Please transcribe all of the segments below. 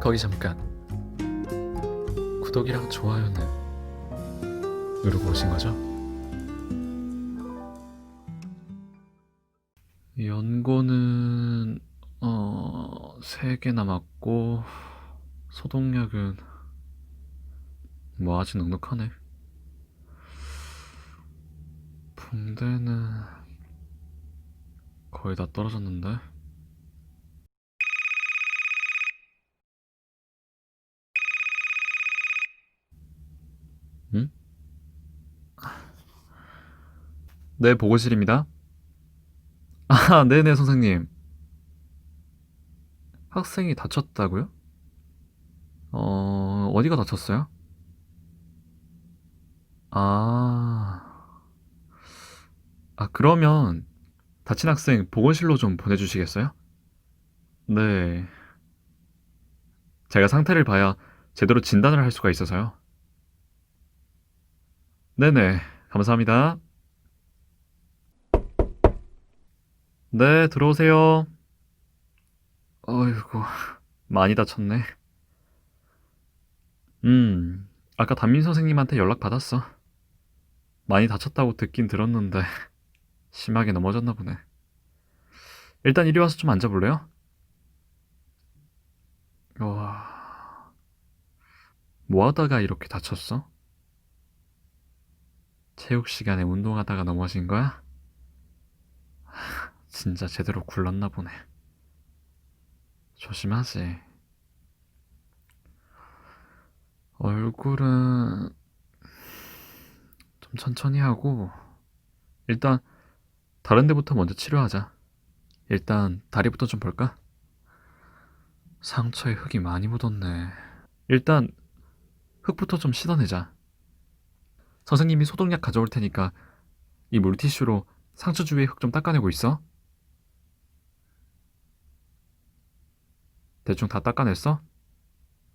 거기 잠깐. 구독이랑 좋아요는 누르고 오신 거죠? 연고는 어, 3개 남았고 소독약은 뭐 아직 넉넉하네. 붕대는 거의 다 떨어졌는데. 응? 네, 보고실입니다. 아, 네네, 선생님. 학생이 다쳤다고요? 어, 어디가 다쳤어요? 아, 아, 그러면 다친 학생 보건실로 좀 보내주시겠어요? 네. 제가 상태를 봐야 제대로 진단을 할 수가 있어서요. 네네, 감사합니다. 네, 들어오세요. 어이구, 많이 다쳤네. 음, 아까 담임 선생님한테 연락 받았어. 많이 다쳤다고 듣긴 들었는데, 심하게 넘어졌나 보네. 일단 이리 와서 좀 앉아볼래요? 와, 뭐 하다가 이렇게 다쳤어? 체육 시간에 운동하다가 넘어진 거야? 하, 진짜 제대로 굴렀나 보네. 조심하지. 얼굴은 좀 천천히 하고, 일단 다른 데부터 먼저 치료하자. 일단 다리부터 좀 볼까? 상처에 흙이 많이 묻었네. 일단 흙부터 좀 씻어내자. 선생님이 소독약 가져올 테니까 이 물티슈로 상처 주위에 흙 좀 닦아내고 있어. 대충 다 닦아냈어?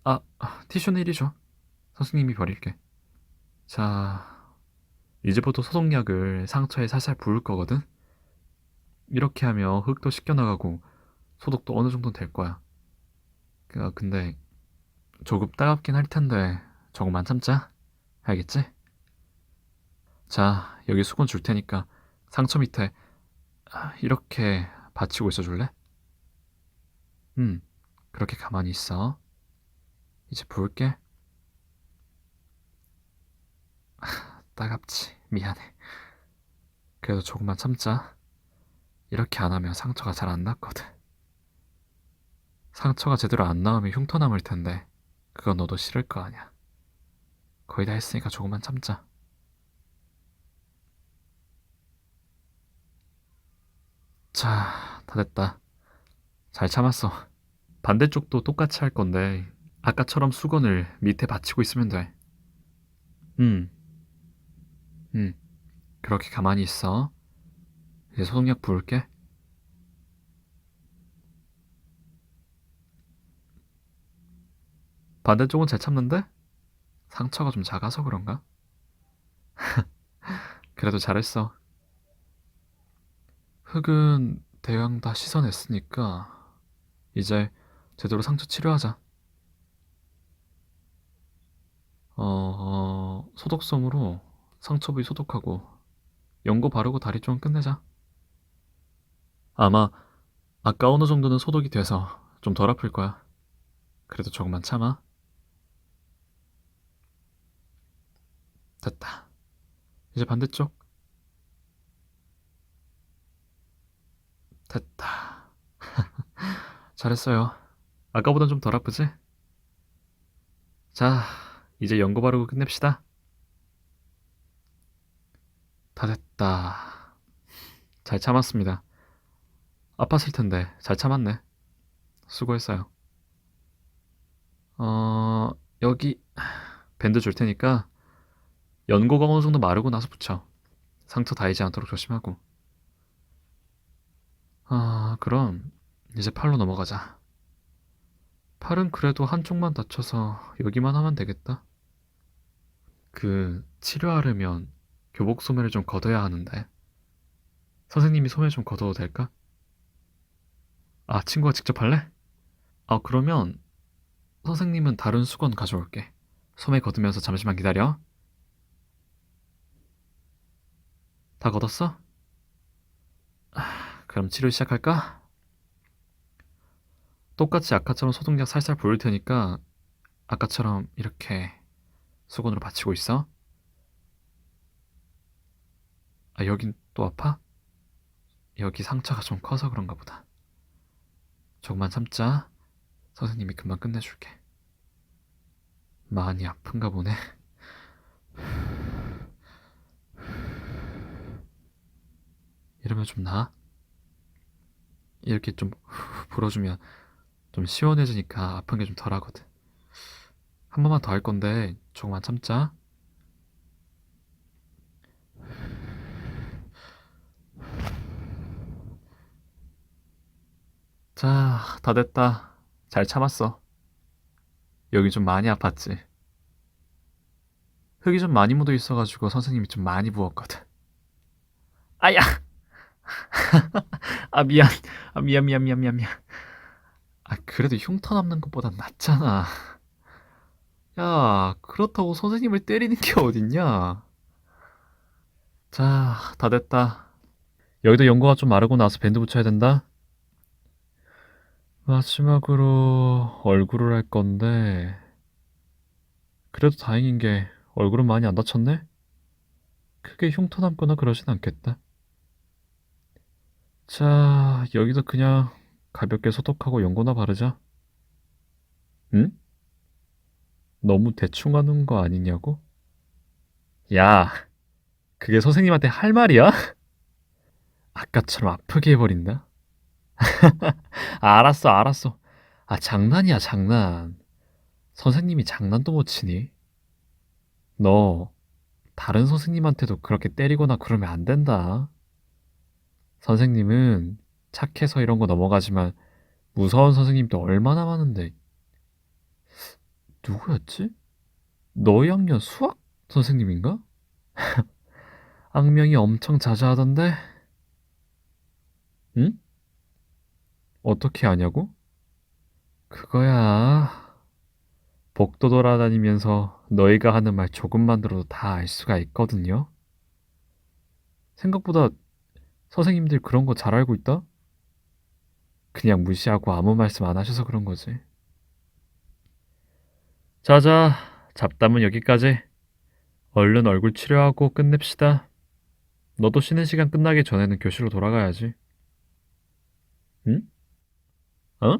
아, 아, 티슈는 이리 줘. 선생님이 버릴게. 자, 이제부터 소독약을 상처에 살살 부을 거거든? 이렇게 하면 흙도 씻겨나가고 소독도 어느 정도는 될 거야. 그, 근데 조금 따갑긴 할 텐데 조금만 참자. 알겠지? 자, 여기 수건 줄 테니까 상처 밑에 아, 이렇게 받치고 있어 줄래? 음, 그렇게 가만히 있어. 이제 부을게. 아, 따갑지. 미안해. 그래도 조금만 참자. 이렇게 안 하면 상처가 잘안 낫거든. 상처가 제대로 안 나오면 흉터 남을 텐데 그건 너도 싫을 거 아니야. 거의 다 했으니까 조금만 참자. 자, 다 됐다. 잘 참았어. 반대쪽도 똑같이 할 건데 아까처럼 수건을 밑에 받치고 있으면 돼. 음, 음, 그렇게 가만히 있어. 이제 소독약 부을게. 반대쪽은 잘 참는데? 상처가 좀 작아서 그런가? 그래도 잘했어. 흙은 대강 다 씻어냈으니까 이제 제대로 상처 치료하자. 어, 어, 소독솜으로 상처 부위 소독하고 연고 바르고 다리 좀 끝내자. 아마 아까 어느 정도는 소독이 돼서 좀 덜 아플 거야. 그래도 조금만 참아. 됐다. 이제 반대쪽. 됐다. 잘했어요. 아까보단 좀 덜 아프지? 자, 이제 연고 바르고 끝냅시다. 다 됐다. 잘 참았습니다. 아팠을 텐데 잘 참았네. 수고했어요. 어, 여기 밴드 줄 테니까 연고가 어느 정도 마르고 나서 붙여. 상처 닿이지 않도록 조심하고. 아, 그럼 이제 팔로 넘어가자. 팔은 그래도 한쪽만 다쳐서 여기만 하면 되겠다. 그 치료하려면 교복 소매를 좀 걷어야 하는데. 선생님이 소매 좀 걷어도 될까? 아, 친구가 직접 할래? 아, 그러면 선생님은 다른 수건 가져올게. 소매 걷으면서 잠시만 기다려. 다 걷었어? 아, 그럼 치료 시작할까? 똑같이 아까처럼 소독약 살살 부을 테니까 아까처럼 이렇게 수건으로 받치고 있어. 아, 여긴 또 아파? 여기 상처가 좀 커서 그런가 보다. 조금만 참자. 선생님이 금방 끝내줄게. 많이 아픈가 보네. 이러면 좀 나아? 이렇게 좀 불어주면 좀 시원해지니까 아픈 게 좀 덜하거든. 한 번만 더 할 건데 조금만 참자. 자, 다 됐다. 잘 참았어. 여기 좀 많이 아팠지. 흙이 좀 많이 묻어 있어가지고 선생님이 좀 많이 부었거든. 아야! 아, 미안. 아, 미안, 미안, 미안, 미안, 미안. 아, 그래도 흉터 남는 것보단 낫잖아. 야, 그렇다고 선생님을 때리는 게 어딨냐? 자, 다 됐다. 여기도 연고가 좀 마르고 나서 밴드 붙여야 된다. 마지막으로 얼굴을 할 건데, 그래도 다행인 게 얼굴은 많이 안 다쳤네? 크게 흉터 남거나 그러진 않겠다. 자, 여기서 그냥 가볍게 소독하고 연고나 바르자. 응? 너무 대충 하는 거 아니냐고? 야, 그게 선생님한테 할 말이야? 아까처럼 아프게 해버린다? 알았어, 알았어. 아, 장난이야, 장난. 선생님이 장난도 못 치니? 너, 다른 선생님한테도 그렇게 때리거나 그러면 안 된다. 선생님은 착해서 이런 거 넘어가지만 무서운 선생님도 얼마나 많은데. 누구였지? 너희 학년 수학 선생님인가? 악명이 엄청 자자하던데? 응? 어떻게 아냐고? 그거야. 복도 돌아다니면서 너희가 하는 말 조금만 들어도 다 알 수가 있거든요. 생각보다 선생님들 그런 거 잘 알고 있다? 그냥 무시하고 아무 말씀 안 하셔서 그런 거지. 자자, 잡담은 여기까지. 얼른 얼굴 치료하고 끝냅시다. 너도 쉬는 시간 끝나기 전에는 교실로 돌아가야지. 응? 어?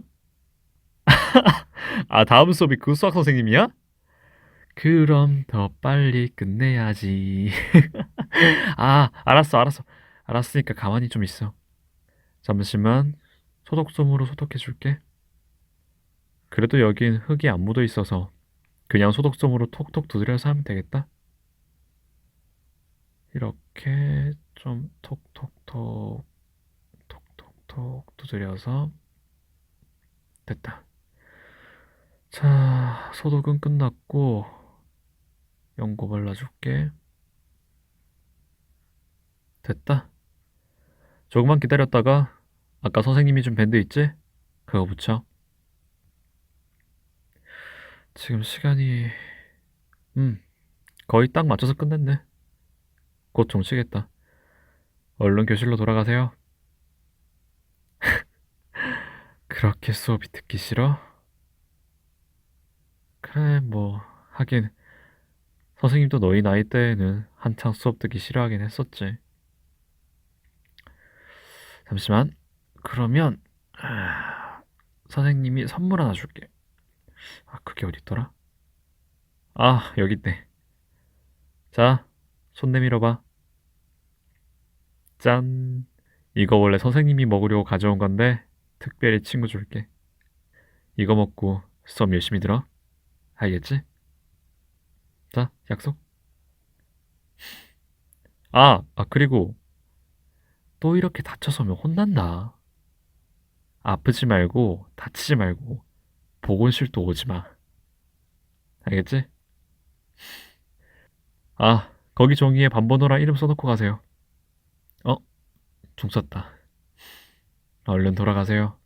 아, 다음 수업이 그 수학 선생님이야? 그럼 더 빨리 끝내야지. 아, 알았어, 알았어. 알았으니까 가만히 좀 있어. 잠시만 소독솜으로 소독해 줄게. 그래도 여긴 흙이 안 묻어 있어서 그냥 소독솜으로 톡톡 두드려서 하면 되겠다. 이렇게 좀 톡톡톡 톡톡톡 두드려서 됐다. 자, 소독은 끝났고 연고 발라줄게. 됐다. 조금만 기다렸다가 아까 선생님이 준 밴드 있지? 그거 붙여. 지금 시간이 음 거의 딱 맞춰서 끝냈네. 곧 종치겠다. 얼른 교실로 돌아가세요. 그렇게 수업이 듣기 싫어? 그래, 뭐, 하긴, 선생님도 너희 나이 때에는 한창 수업 듣기 싫어하긴 했었지. 잠시만. 그러면, 아, 선생님이 선물 하나 줄게. 아, 그게 어딨더라? 아, 여기 있네. 자, 손 내밀어 봐. 짠. 이거 원래 선생님이 먹으려고 가져온 건데, 특별히 친구 줄게. 이거 먹고 수업 열심히 들어. 알겠지? 자, 약속. 아, 아, 그리고 또 이렇게 다쳐서면 혼난다. 아프지 말고, 다치지 말고, 보건실도 오지 마. 알겠지? 아, 거기 종이에 반번호랑 이름 써놓고 가세요. 어? 중 썼다. 얼른 돌아가세요.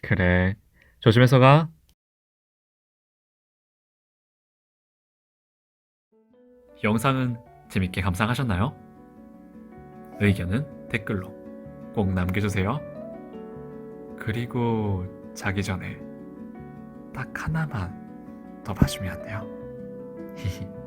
그래, 조심해서 가. 영상은 재밌게 감상하셨나요? 의견은 댓글로 꼭 남겨주세요. 그리고 자기 전에 딱 하나만 더 봐주면 안 돼요. 히히.